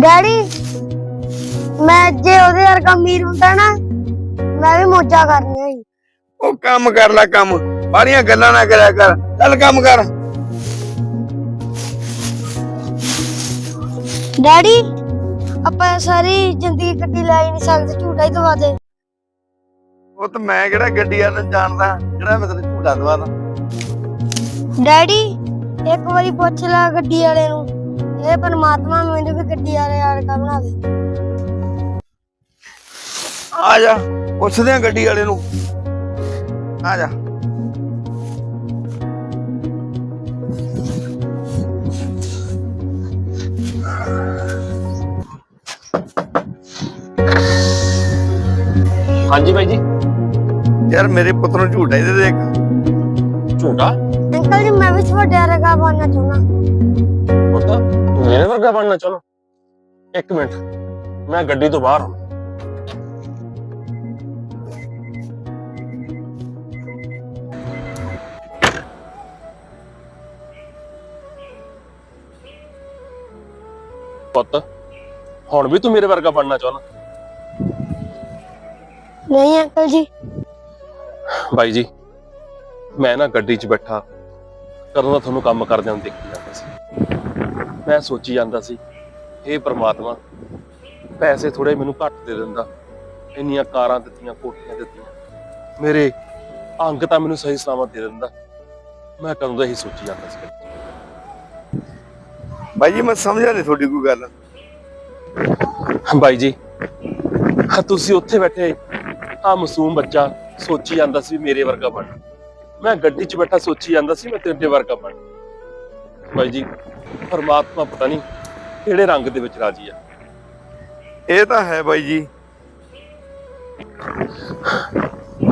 Daddy ਮੈਂ ਜੇ ਉਹਦੇ ਵਰਗਾ ਅਮੀਰ ਹੁੰਦਾ ਨਾ ਮੈਂ ਵੀ ਮੋਜਾ ਕਰਨੀਆਂ ਸੀ। ਉਹ ਕੰਮ ਕਰ ਲੈ ਕੰਮ ਬਾਹਰੀਆਂ ਗੱਲਾਂ ਨਾ ਕਰਿਆ ਕਰ ਚੱਲ ਕੰਮ ਕਰ। ਡੈਡੀ ਆਪਾਂ ਸਾਰੀ ਜ਼ਿੰਦਗੀ ਗੱਡੀ ਲੈ ਹੀ ਨਹੀਂ ਸਕਦੇ ਝੂਟਾ ਹੀ ਦਵਾ ਦੇ। ਉਹ ਤਾਂ ਮੈਂ ਕਿਹੜਾ ਗੱਡੀ ਵਾਲਾ ਜਾਣਦਾ ਜਿਹੜਾ ਮੈਂ ਤੈਨੂੰ ਝੂਟਾ ਦਵਾਦਾ ਡੈਡੀ ਇੱਕ ਵਾਰੀ ਪੁੱਛ ਲੈ ਗੱਡੀ ਵਾਲੇ ਨੂੰ। ਇਹ ਪਰਮਾਤਮਾ ਮੈਨੂੰ ਵੀ ਗੱਡੀ ਵਾਲੇ ਵਰਗਾ ਬਣਾ ਦੇ। ਆ ਜਾ ਪੁੱਛਦੇ ਆ ਗੱਡੀ ਵਾਲੇ ਨੂੰ। ਆ ਜਾ। ਹਾਂਜੀ ਬਾਈ ਜੀ। ਯਾਰ ਮੇਰੇ ਪੁੱਤ ਨੂੰ ਝੂਟਾ ਹੀ ਦੇ ਦੇ ਇੱਕ। ਝੂਟਾ ਅੰਕਲ ਜੀ ਮੈਂ ਵੀ ਤੁਹਾਡੇ ਵਰਗਾ ਬਣਨਾ ਚਾਹੁੰਦਾ। ਪੁੱਤ? ਮੇਰੇ ਵਰਗਾ ਬਣਨਾ ਚਾਹੁੰਦਾ ਇੱਕ ਮਿੰਟ ਮੈਂ ਗੱਡੀ ਤੋਂ ਬਾਹਰ ਹਾਂ ਪੁੱਤ ਹੁਣ ਵੀ ਤੂੰ ਮੇਰੇ ਵਰਗਾ ਬਣਨਾ ਚਾਹੁੰਦਾ ਨਹੀਂ ਅੰਕਲ ਜੀ ਬਾਈ ਜੀ ਮੈਂ ਨਾ ਗੱਡੀ 'ਚ ਬੈਠਾ ਕਦੋਂ ਦਾ ਤੁਹਾਨੂੰ ਕੰਮ ਕਰਦਿਆਂ ਨੂੰ ਦੇਖੀ ਜਾਂਦਾ ਸੀ ਮੈਂ ਸੋਚੀ ਜਾਂਦਾ ਸੀ ਇਹ ਪ੍ਰਮਾਤਮਾ ਪੈਸੇ ਥੋੜੇ ਮੈਨੂੰ ਘੱਟ ਦੇ ਦਿੰਦਾ। ਇੰਨੀਆਂ ਕਾਰਾਂ ਦਿੱਤੀਆਂ ਕੋਠੀਆਂ ਦਿੱਤੀਆਂ। ਮੇਰੇ ਅੰਗ ਤਾਂ ਮੈਨੂੰ ਸਹੀ ਸਲਾਮਤ ਦੇ ਦਿੰਦਾ। ਮੈਂ ਕਦੋਂ ਦਾ ਹੀ ਸੋਚੀ ਜਾਂਦਾ ਸੀ। ਬਾਈ ਜੀ ਮੈਂ ਸਮਝਿਆ ਨਹੀਂ ਤੁਹਾਡੀ ਕੋਈ ਗੱਲ। ਬਾਈ ਜੀ ਤੁਸੀਂ ਉੱਥੇ ਬੈਠੇ ਆ ਮਾਸੂਮ ਬੱਚਾ ਸੋਚੀ ਜਾਂਦਾ ਸੀ ਮੇਰੇ ਵਰਗਾ ਬਣ। ਮੈਂ ਗੱਡੀ 'ਚ ਬੈਠਾ ਸੋਚੀ ਜਾਂਦਾ ਸੀ ਮੈਂ ਤੇਰੇ ਵਰਗਾ ਬਣ। ਬਾਈ ਜੀ ਪਰਮਾਤਮਾ ਪਤਾ ਨਹੀਂ ਕਿਹੜੇ ਰੰਗ ਦੇ ਵਿੱਚ ਰਾਜੀ ਆ। ਇਹ ਤਾਂ ਹੈ ਬਾਈ ਜੀ।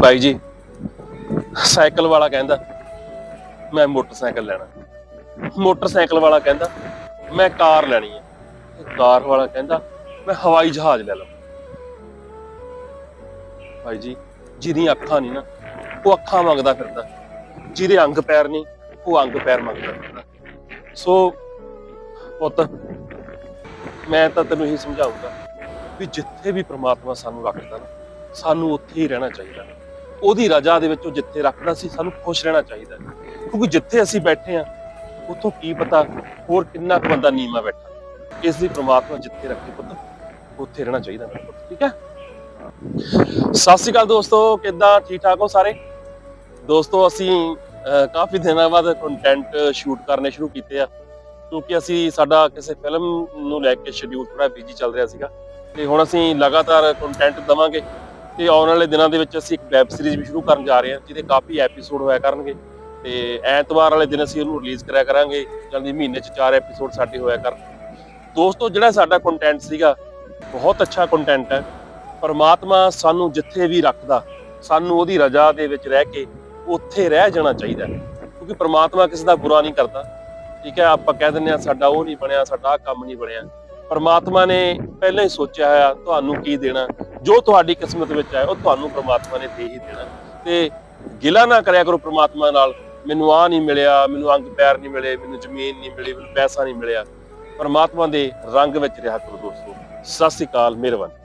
ਬਾਈ ਜੀ ਸਾਈਕਲ ਵਾਲਾ ਕਹਿੰਦਾ ਮੈਂ ਮੋਟਰਸਾਈਕਲ ਲੈਣਾ। ਮੋਟਰਸਾਈਕਲ ਵਾਲਾ ਕਹਿੰਦਾ ਮੈਂ ਕਾਰ ਲੈਣੀ ਹੈ ਕਾਰ ਵਾਲਾ ਕਹਿੰਦਾ ਮੈਂ ਹਵਾਈ ਜਹਾਜ਼ ਲੈ ਲਵਾਂ। ਭਾਈ ਜੀ ਜਿਹਦੀਆਂ ਅੱਖਾਂ ਨਹੀਂ ਨਾ ਉਹ ਅੱਖਾਂ ਮੰਗਦਾ ਫਿਰਦਾ। ਜਿਹਦੇ ਅੰਗ ਪੈਰ ਨਹੀਂ ਉਹ ਅੰਗ ਪੈਰ ਮੰਗਦਾ। ਸੋ, ਪੁੱਤ, ਮੈਂ ਤਾਂ ਤੈਨੂੰ ਇਹੀ ਸਮਝਾਉਂਗਾ ਵੀ ਜਿੱਥੇ ਵੀ ਪ੍ਰਮਾਤਮਾ ਸਾਨੂੰ ਰੱਖਦਾ ਨਾ, ਸਾਨੂੰ ਉੱਥੇ ਹੀ ਰਹਿਣਾ ਚਾਹੀਦਾ। ਉਹਦੀ ਰਜ਼ਾ ਦੇ ਵਿੱਚ ਉਹ ਜਿੱਥੇ ਰੱਖਦਾ ਸੀ, ਸਾਨੂੰ ਖੁਸ਼ ਰਹਿਣਾ ਚਾਹੀਦਾ ਕਿਉਂਕਿ ਜਿੱਥੇ ਅਸੀਂ ਬੈਠੇ ਆ ਉੱਥੋਂ ਕੀ ਪਤਾ ਹੋਰ ਕਿੰਨਾ ਕੁ ਬੰਦਾ ਨੀਵਾ ਬੈਠਾ। ਇਸ ਲਈ ਪ੍ਰਮਾਤਮਾ ਜਿੱਥੇ ਰੱਖੇ ਪੁੱਤ, ਉੱਥੇ ਰਹਿਣਾ ਚਾਹੀਦਾ ਠੀਕ ਹੈ? ਸਤਿ ਸ਼੍ਰੀ ਅਕਾਲ ਦੋਸਤੋ, ਕਿੱਦਾਂ ਠੀਕ ਠਾਕ ਹੋ ਸਾਰੇ? ਦੋਸਤੋ, ਅਸੀਂ ਕਾਫੀ ਦਿਨਾਂ ਬਾਅਦ ਕੰਟੈਂਟ ਸ਼ੂਟ ਕਰਨੇ ਸ਼ੁਰੂ ਕੀਤੇ ਆ, ਕਿਉਂਕਿ ਅਸੀਂ ਸਾਡਾ ਕਿਸੇ ਫਿਲਮ ਨੂੰ ਲੈ ਕੇ ਸ਼ਡਿਊਲ ਥੋੜਾ ਬਿਜ਼ੀ ਚੱਲ ਰਿਹਾ ਸੀਗਾ। ਤੇ ਹੁਣ ਅਸੀਂ ਲਗਾਤਾਰ ਕੰਟੈਂਟ ਦਵਾਂਗੇ ਤੇ ਆਉਣ ਵਾਲੇ ਦਿਨਾਂ ਦੇ ਵਿੱਚ ਅਸੀਂ ਇੱਕ ਵੈਬ ਸੀਰੀਜ਼ ਵੀ ਸ਼ੁਰੂ ਕਰਨ ਜਾ ਰਹੇ ਹਾਂ, ਜਿਹਦੇ ਕਾਫੀ ਐਪੀਸੋਡ ਹੋਇਆ ਕਰਨਗੇ। ਤੇ ਐਤਵਾਰ ਵਾਲੇ ਦਿਨ ਅਸੀਂ ਉਹਨੂੰ ਰਿਲੀਜ਼ ਕਰਿਆ ਕਰਾਂਗੇ ਜਲਦੀ ਮਹੀਨੇ 'ਚ 4 ਐਪੀਸੋਡ ਸਾਡੇ ਹੋਇਆ ਕਰਨ। ਦੋਸਤੋ, ਜਿਹੜਾ ਸਾਡਾ ਕੰਟੈਂਟ ਸੀਗਾ, ਬਹੁਤ ਅੱਛਾ ਕੰਟੈਂਟ ਹੈ। ਪਰਮਾਤਮਾ ਸਾਨੂੰ ਜਿੱਥੇ ਵੀ ਰੱਖਦਾ, ਸਾਨੂੰ ਉਹਦੀ ਰਜ਼ਾ ਦੇ ਵਿੱਚ ਰਹਿ ਕੇ ਉੱਥੇ ਰਹਿ ਜਾਣਾ ਚਾਹੀਦਾ ਕਿਉਂਕਿ ਪਰਮਾਤਮਾ ਕਿਸੇ ਦਾ ਬੁਰਾ ਨਹੀਂ ਕਰਦਾ। ਠੀਕ ਹੈ, ਆਪਾਂ ਕਹਿ ਦਿੰਦੇ ਆ ਸਾਡਾ ਉਹ ਨਹੀਂ ਬਣਿਆ, ਸਾਡਾ ਆਹ ਕੰਮ ਨਹੀਂ ਬਣਿਆ। ਪਰਮਾਤਮਾ ਨੇ ਪਹਿਲਾਂ ਹੀ ਸੋਚਿਆ ਹੋਇਆ, ਤੁਹਾਨੂੰ ਕੀ ਦੇਣਾ? ਜੋ ਤੁਹਾਡੀ ਕਿਸਮਤ ਵਿੱਚ ਹੈ ਉਹ ਤੁਹਾਨੂੰ ਪਰਮਾਤਮਾ ਨੇ ਦੇ ਹੀ ਦੇਣਾ। ਤੇ ਗਿਲਾ ਨਾ ਕਰਿਆ ਕਰੋ ਪਰਮਾਤਮਾ ਨਾਲ, ਮੈਨੂੰ ਆ ਨਹੀਂ ਮਿਲਿਆ, ਮੈਨੂੰ ਅੰਗ ਪੈਰ ਨਹੀਂ ਮਿਲੇ, ਮੈਨੂੰ ਜ਼ਮੀਨ ਨਹੀਂ ਮਿਲੀ, ਮੈਨੂੰ ਪੈਸਾ ਨਹੀਂ ਮਿਲਿਆ। ਪਰਮਾਤਮਾ ਦੇ ਰੰਗ ਵਿੱਚ ਰਿਹਾ ਕਰੋ ਦੋਸਤੋ। ਸਤਿ ਸ੍ਰੀ ਅਕਾਲ, ਮਿਹਰਬਾਨੀ।